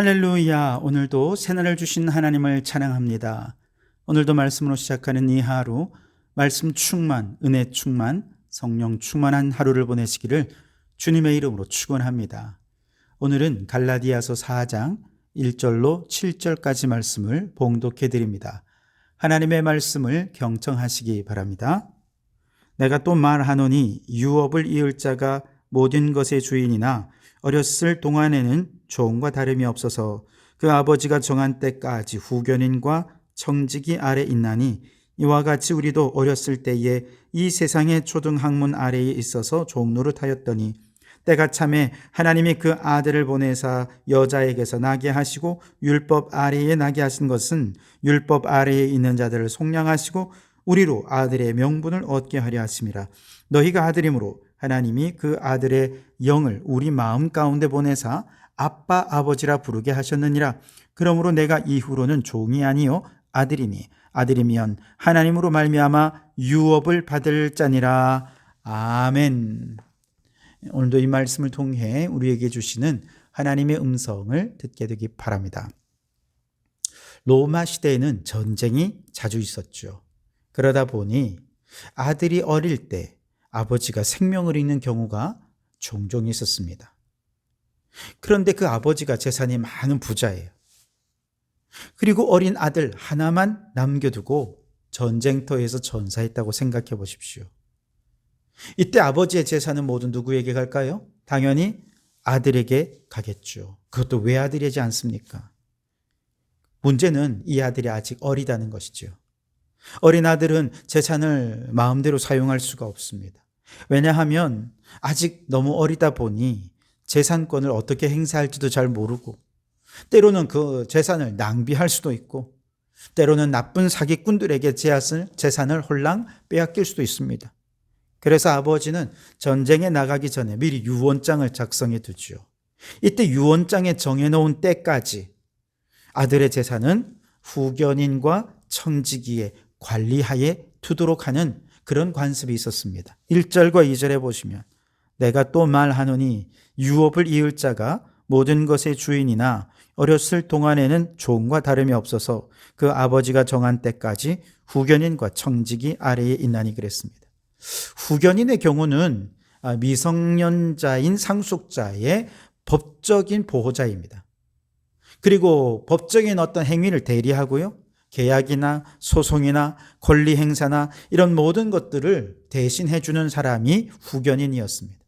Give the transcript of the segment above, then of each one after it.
할렐루야. 오늘도 새날을 주신 하나님을 찬양합니다. 오늘도 말씀으로 시작하는 이 하루, 말씀 충만, 은혜 충만, 성령 충만한 하루를 보내시기를 주님의 이름으로 축원합니다. 오늘은 갈라디아서 4장 1절로 7절까지 말씀을 봉독해 드립니다. 하나님의 말씀을 경청하시기 바랍니다. 내가 또 말하노니 유업을 이을 자가 모든 것의 주인이나 어렸을 동안에는 종과 다름이 없어서 그 아버지가 정한 때까지 후견인과 청지기 아래 있나니 이와 같이 우리도 어렸을 때에 이 세상의 초등학문 아래에 있어서 종노릇 하였더니 때가 참에 하나님이 그 아들을 보내사 여자에게서 나게 하시고 율법 아래에 나게 하신 것은 율법 아래에 있는 자들을 속량하시고 우리로 아들의 명분을 얻게 하려 하심이라. 너희가 아들이므로 하나님이 그 아들의 영을 우리 마음 가운데 보내사 아빠 아버지라 부르게 하셨느니라 그러므로 내가 이후로는 종이 아니요 아들이니 아들이면 하나님으로 말미암아 유업을 받을 자니라 아멘. 오늘도 이 말씀을 통해 우리에게 주시는 하나님의 음성을 듣게 되기 바랍니다. 로마 시대에는 전쟁이 자주 있었죠. 그러다 보니 아들이 어릴 때 아버지가 생명을 잃는 경우가 종종 있었습니다. 그런데 그 아버지가 재산이 많은 부자예요. 그리고 어린 아들 하나만 남겨두고 전쟁터에서 전사했다고 생각해 보십시오. 이때 아버지의 재산은 모두 누구에게 갈까요? 당연히 아들에게 가겠죠. 그것도 외아들이지 않습니까? 문제는 이 아들이 아직 어리다는 것이죠. 어린 아들은 재산을 마음대로 사용할 수가 없습니다. 왜냐하면 아직 너무 어리다 보니 재산권을 어떻게 행사할지도 잘 모르고 때로는 그 재산을 낭비할 수도 있고 때로는 나쁜 사기꾼들에게 재산을 홀랑 빼앗길 수도 있습니다. 그래서 아버지는 전쟁에 나가기 전에 미리 유언장을 작성해 두지요. 이때 유언장에 정해놓은 때까지 아들의 재산은 후견인과 청지기에 관리하에 두도록 하는 그런 관습이 있었습니다. 1절과 2절에 보시면 내가 또 말하노니 유업을 이을 자가 모든 것의 주인이나 어렸을 동안에는 종과 다름이 없어서 그 아버지가 정한 때까지 후견인과 청지기 아래에 있나니 그랬습니다. 후견인의 경우는 미성년자인 상속자의 법적인 보호자입니다. 그리고 법적인 어떤 행위를 대리하고요. 계약이나 소송이나 권리 행사나 이런 모든 것들을 대신해 주는 사람이 후견인이었습니다.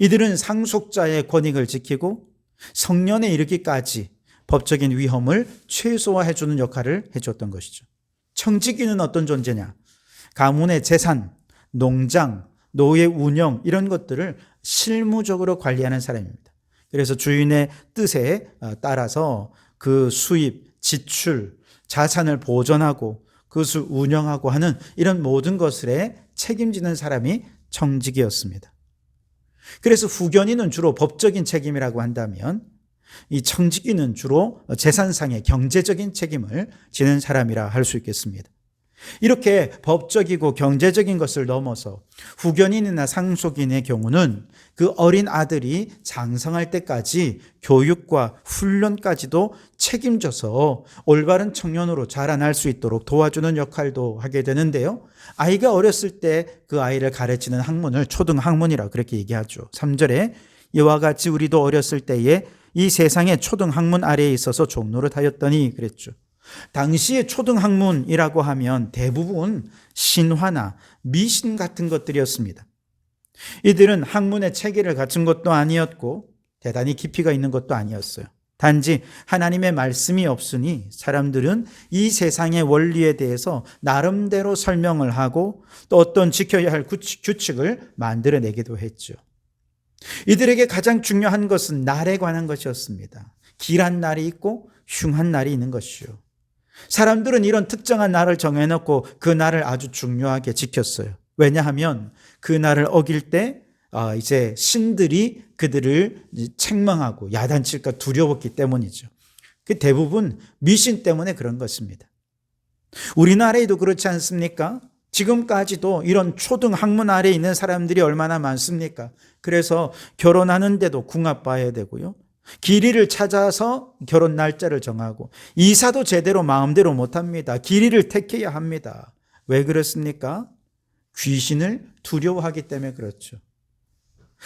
이들은 상속자의 권익을 지키고 성년에 이르기까지 법적인 위험을 최소화해 주는 역할을 해 줬던 것이죠. 청지기는 어떤 존재냐? 가문의 재산, 농장, 노예 운영 이런 것들을 실무적으로 관리하는 사람입니다. 그래서 주인의 뜻에 따라서 그 수입, 지출, 자산을 보존하고 그것을 운영하고 하는 이런 모든 것을 책임지는 사람이 청직이었습니다. 그래서 후견인은 주로 법적인 책임이라고 한다면 이 청직인은 주로 재산상의 경제적인 책임을 지는 사람이라 할 수 있겠습니다. 이렇게 법적이고 경제적인 것을 넘어서 후견인이나 상속인의 경우는 그 어린 아들이 장성할 때까지 교육과 훈련까지도 책임져서 올바른 청년으로 자라날 수 있도록 도와주는 역할도 하게 되는데요. 아이가 어렸을 때 그 아이를 가르치는 학문을 초등학문이라 그렇게 얘기하죠. 3절에 이와 같이 우리도 어렸을 때에 이 세상의 초등학문 아래에 있어서 종로를 하였더니 그랬죠. 당시의 초등학문이라고 하면 대부분 신화나 미신 같은 것들이었습니다. 이들은 학문의 체계를 갖춘 것도 아니었고 대단히 깊이가 있는 것도 아니었어요. 단지 하나님의 말씀이 없으니 사람들은 이 세상의 원리에 대해서 나름대로 설명을 하고 또 어떤 지켜야 할 규칙을 만들어내기도 했죠. 이들에게 가장 중요한 것은 날에 관한 것이었습니다. 길한 날이 있고 흉한 날이 있는 것이요. 사람들은 이런 특정한 날을 정해놓고 그 날을 아주 중요하게 지켰어요. 왜냐하면 그 날을 어길 때 아, 이제 신들이 그들을 책망하고 야단칠까 두려웠기 때문이죠. 그 대부분 미신 때문에 그런 것입니다. 우리나라에도 그렇지 않습니까? 지금까지도 이런 초등 학문 아래에 있는 사람들이 얼마나 많습니까? 그래서 결혼하는데도 궁합 봐야 되고요. 길이를 찾아서 결혼 날짜를 정하고 이사도 제대로 마음대로 못합니다. 길이를 택해야 합니다. 왜 그렇습니까? 귀신을 두려워하기 때문에 그렇죠.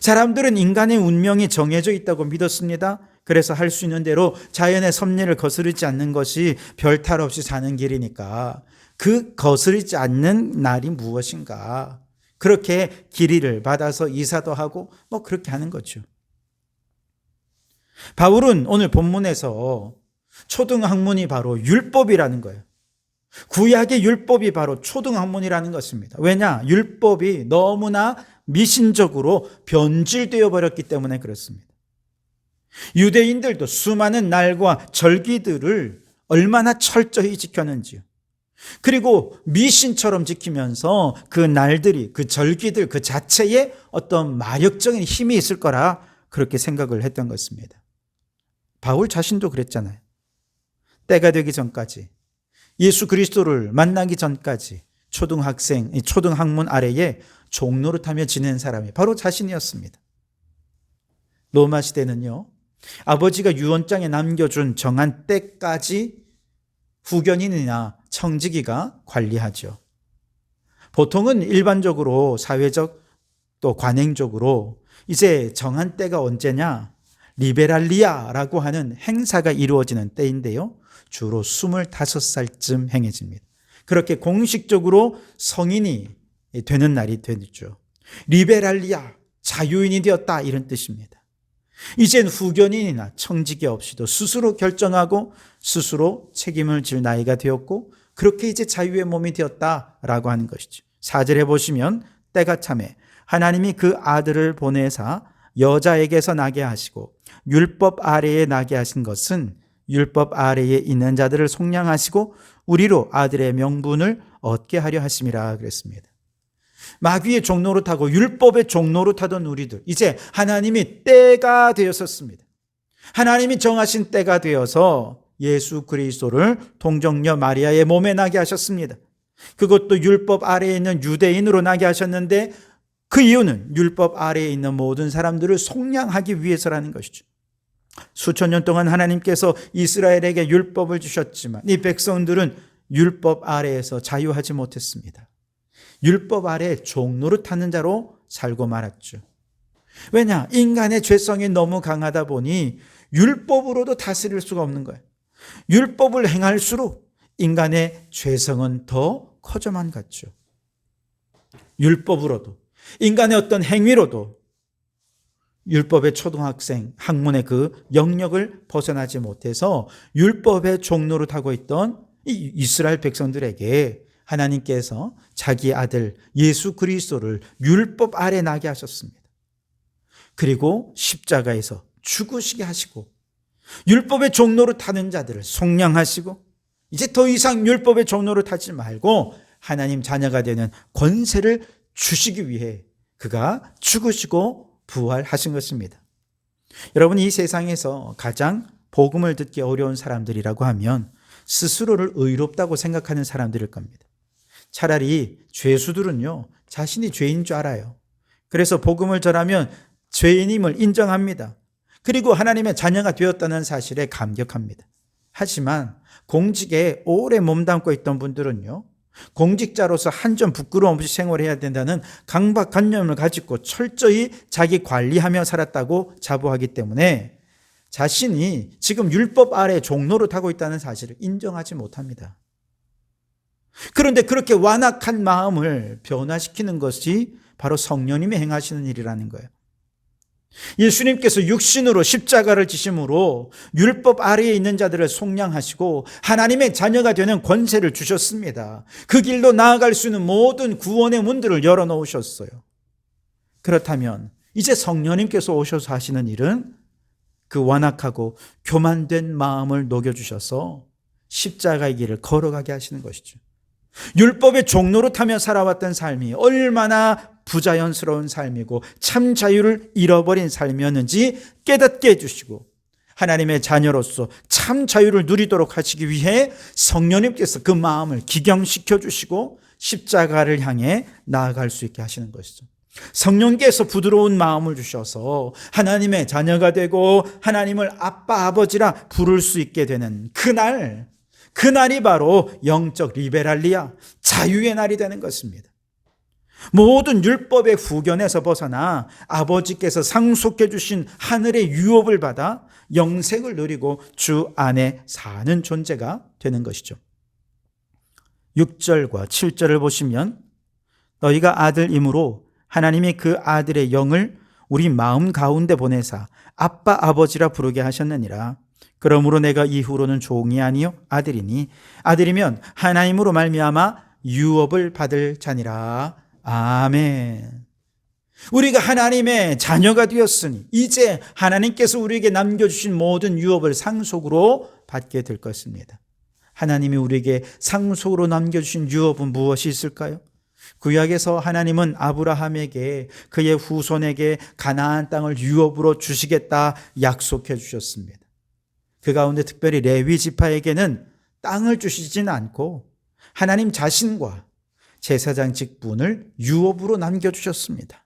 사람들은 인간의 운명이 정해져 있다고 믿었습니다. 그래서 할 수 있는 대로 자연의 섭리를 거스르지 않는 것이 별탈 없이 사는 길이니까 그 거스르지 않는 날이 무엇인가. 그렇게 길이를 받아서 이사도 하고 뭐 그렇게 하는 거죠. 바울은 오늘 본문에서 초등학문이 바로 율법이라는 거예요. 구약의 율법이 바로 초등학문이라는 것입니다. 왜냐? 율법이 너무나 미신적으로 변질되어 버렸기 때문에 그렇습니다. 유대인들도 수많은 날과 절기들을 얼마나 철저히 지켰는지요. 그리고 미신처럼 지키면서 그 날들이, 그 절기들 그 자체에 어떤 마력적인 힘이 있을 거라 그렇게 생각을 했던 것입니다. 바울 자신도 그랬잖아요. 때가 되기 전까지 예수 그리스도를 만나기 전까지 초등학생, 초등학문 아래에 종로를 타며 지낸 사람이 바로 자신이었습니다. 로마 시대는요, 아버지가 유언장에 남겨준 정한 때까지 후견인이나 청지기가 관리하죠. 보통은 일반적으로 사회적 또 관행적으로 이제 정한 때가 언제냐? 리베랄리아라고 하는 행사가 이루어지는 때인데요. 주로 25살쯤 행해집니다. 그렇게 공식적으로 성인이 되는 날이 되죠. 리베랄리아, 자유인이 되었다 이런 뜻입니다. 이젠 후견인이나 청지기 없이도 스스로 결정하고 스스로 책임을 질 나이가 되었고 그렇게 이제 자유의 몸이 되었다라고 하는 것이죠. 사절해 보시면 때가 참에 하나님이 그 아들을 보내사 여자에게서 나게 하시고 율법 아래에 나게 하신 것은 율법 아래에 있는 자들을 속량하시고 우리로 아들의 명분을 얻게 하려 하심이라 그랬습니다. 마귀의 종로로 타고 율법의 종로로 타던 우리들 이제 하나님이 때가 되었었습니다. 하나님이 정하신 때가 되어서 예수 그리스도를 동정녀 마리아의 몸에 나게 하셨습니다. 그것도 율법 아래에 있는 유대인으로 나게 하셨는데 그 이유는 율법 아래에 있는 모든 사람들을 속량하기 위해서라는 것이죠. 수천 년 동안 하나님께서 이스라엘에게 율법을 주셨지만 이 백성들은 율법 아래에서 자유하지 못했습니다. 율법 아래 종로를 타는 자로 살고 말았죠. 왜냐? 인간의 죄성이 너무 강하다 보니 율법으로도 다스릴 수가 없는 거예요. 율법을 행할수록 인간의 죄성은 더 커져만 갔죠. 율법으로도 인간의 어떤 행위로도 율법의 초등학생 학문의 그 영역을 벗어나지 못해서 율법의 종로를 타고 있던 이 이스라엘 백성들에게 하나님께서 자기 아들 예수 그리스도를 율법 아래 나게 하셨습니다. 그리고 십자가에서 죽으시게 하시고 율법의 종로를 타는 자들을 속량하시고 이제 더 이상 율법의 종로를 타지 말고 하나님 자녀가 되는 권세를 주시기 위해 그가 죽으시고 부활하신 것입니다. 여러분 이 세상에서 가장 복음을 듣기 어려운 사람들이라고 하면 스스로를 의롭다고 생각하는 사람들일 겁니다. 차라리 죄수들은요, 자신이 죄인 줄 알아요. 그래서 복음을 전하면 죄인임을 인정합니다. 그리고 하나님의 자녀가 되었다는 사실에 감격합니다. 하지만 공직에 오래 몸담고 있던 분들은요, 공직자로서 한 점 부끄러움 없이 생활해야 된다는 강박관념을 가지고 철저히 자기 관리하며 살았다고 자부하기 때문에 자신이 지금 율법 아래 종로를 타고 있다는 사실을 인정하지 못합니다. 그런데 그렇게 완악한 마음을 변화시키는 것이 바로 성령님이 행하시는 일이라는 거예요. 예수님께서 육신으로 십자가를 지심으로 율법 아래에 있는 자들을 속량하시고 하나님의 자녀가 되는 권세를 주셨습니다. 그 길로 나아갈 수 있는 모든 구원의 문들을 열어놓으셨어요. 그렇다면 이제 성령님께서 오셔서 하시는 일은 그 완악하고 교만된 마음을 녹여주셔서 십자가의 길을 걸어가게 하시는 것이죠. 율법의 종로로 타며 살아왔던 삶이 얼마나 부자연스러운 삶이고 참 자유를 잃어버린 삶이었는지 깨닫게 해주시고 하나님의 자녀로서 참 자유를 누리도록 하시기 위해 성령님께서 그 마음을 기경시켜 주시고 십자가를 향해 나아갈 수 있게 하시는 것이죠. 성령께서 부드러운 마음을 주셔서 하나님의 자녀가 되고 하나님을 아빠 아버지라 부를 수 있게 되는 그날 그날이 바로 영적 리베랄리아 자유의 날이 되는 것입니다. 모든 율법의 후견에서 벗어나 아버지께서 상속해 주신 하늘의 유업을 받아 영생을 누리고 주 안에 사는 존재가 되는 것이죠. 6절과 7절을 보시면 너희가 아들이므로 하나님이 그 아들의 영을 우리 마음 가운데 보내사 아빠 아버지라 부르게 하셨느니라. 그러므로 내가 이후로는 종이 아니요 아들이니 아들이면 하나님으로 말미암아 유업을 받을 자니라. 아멘. 우리가 하나님의 자녀가 되었으니 이제 하나님께서 우리에게 남겨주신 모든 유업을 상속으로 받게 될 것입니다. 하나님이 우리에게 상속으로 남겨주신 유업은 무엇이 있을까요? 구약에서 하나님은 아브라함에게 그의 후손에게 가나안 땅을 유업으로 주시겠다 약속해 주셨습니다. 그 가운데 특별히 레위 지파에게는 땅을 주시지는 않고 하나님 자신과 제사장 직분을 유업으로 남겨주셨습니다.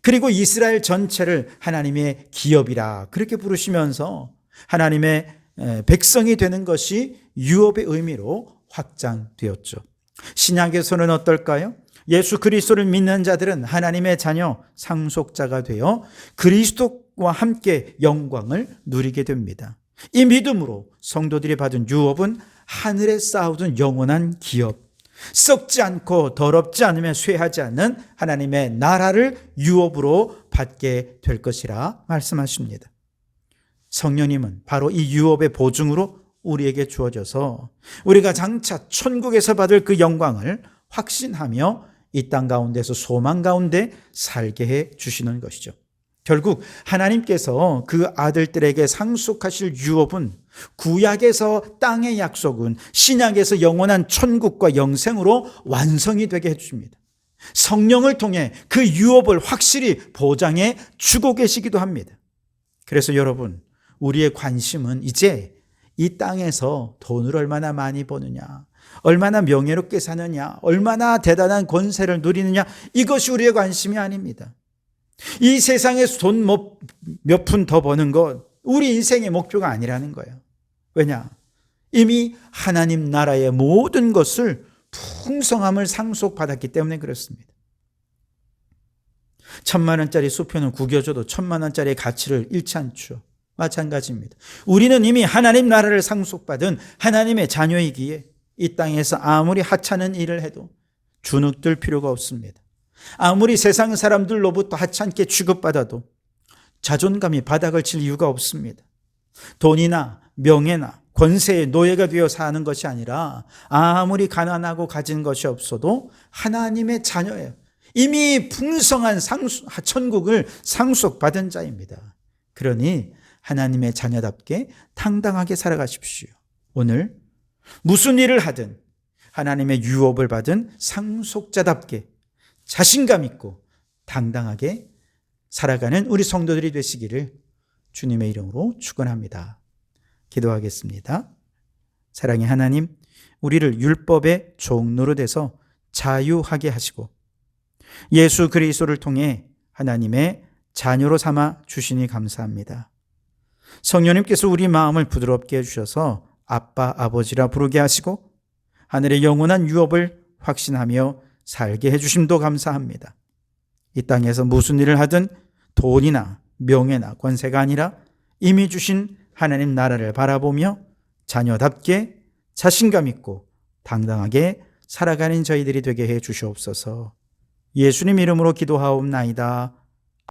그리고 이스라엘 전체를 하나님의 기업이라 그렇게 부르시면서 하나님의 백성이 되는 것이 유업의 의미로 확장되었죠. 신약에서는 어떨까요? 예수 그리스도를 믿는 자들은 하나님의 자녀 상속자가 되어 그리스도와 함께 영광을 누리게 됩니다. 이 믿음으로 성도들이 받은 유업은 하늘에 쌓아둔 영원한 기업, 썩지 않고 더럽지 않으면 쇠하지 않는 하나님의 나라를 유업으로 받게 될 것이라 말씀하십니다. 성령님은 바로 이 유업의 보증으로 우리에게 주어져서 우리가 장차 천국에서 받을 그 영광을 확신하며 이 땅 가운데서 소망 가운데 살게 해 주시는 것이죠. 결국 하나님께서 그 아들들에게 상속하실 유업은 구약에서 땅의 약속은 신약에서 영원한 천국과 영생으로 완성이 되게 해주십니다. 성령을 통해 그 유업을 확실히 보장해 주고 계시기도 합니다. 그래서 여러분, 우리의 관심은 이제 이 땅에서 돈을 얼마나 많이 버느냐, 얼마나 명예롭게 사느냐, 얼마나 대단한 권세를 누리느냐, 이것이 우리의 관심이 아닙니다. 이 세상에서 돈 몇 푼 더 버는 것, 우리 인생의 목표가 아니라는 거예요. 왜냐? 이미 하나님 나라의 모든 것을 풍성함을 상속받았기 때문에 그렇습니다. 천만 원짜리 수표는 구겨줘도 천만 원짜리의 가치를 잃지 않죠. 마찬가지입니다. 우리는 이미 하나님 나라를 상속받은 하나님의 자녀이기에 이 땅에서 아무리 하찮은 일을 해도 주눅들 필요가 없습니다. 아무리 세상 사람들로부터 하찮게 취급받아도 자존감이 바닥을 칠 이유가 없습니다. 돈이나 명예나 권세의 노예가 되어 사는 것이 아니라 아무리 가난하고 가진 것이 없어도 하나님의 자녀예요. 이미 풍성한 상수, 천국을 상속받은 자입니다. 그러니 하나님의 자녀답게 당당하게 살아가십시오. 오늘 무슨 일을 하든 하나님의 유업을 받은 상속자답게 자신감 있고 당당하게 살아가는 우리 성도들이 되시기를 주님의 이름으로 축원합니다. 기도하겠습니다. 사랑의 하나님, 우리를 율법의 돼서 자유하게 하시고 예수 그리스도를 통해 하나님의 자녀로 삼아 주시니 감사합니다. 성령님께서 우리 마음을 부드럽게 해주셔서 아빠, 아버지라 부르게 하시고 하늘의 영원한 유업을 확신하며 살게 해주심도 감사합니다. 이 땅에서 무슨 일을 하든 돈이나 명예나 권세가 아니라 이미 주신 하나님 나라를 바라보며 자녀답게 자신감 있고 당당하게 살아가는 저희들이 되게 해 주시옵소서. 예수님 이름으로 기도하옵나이다.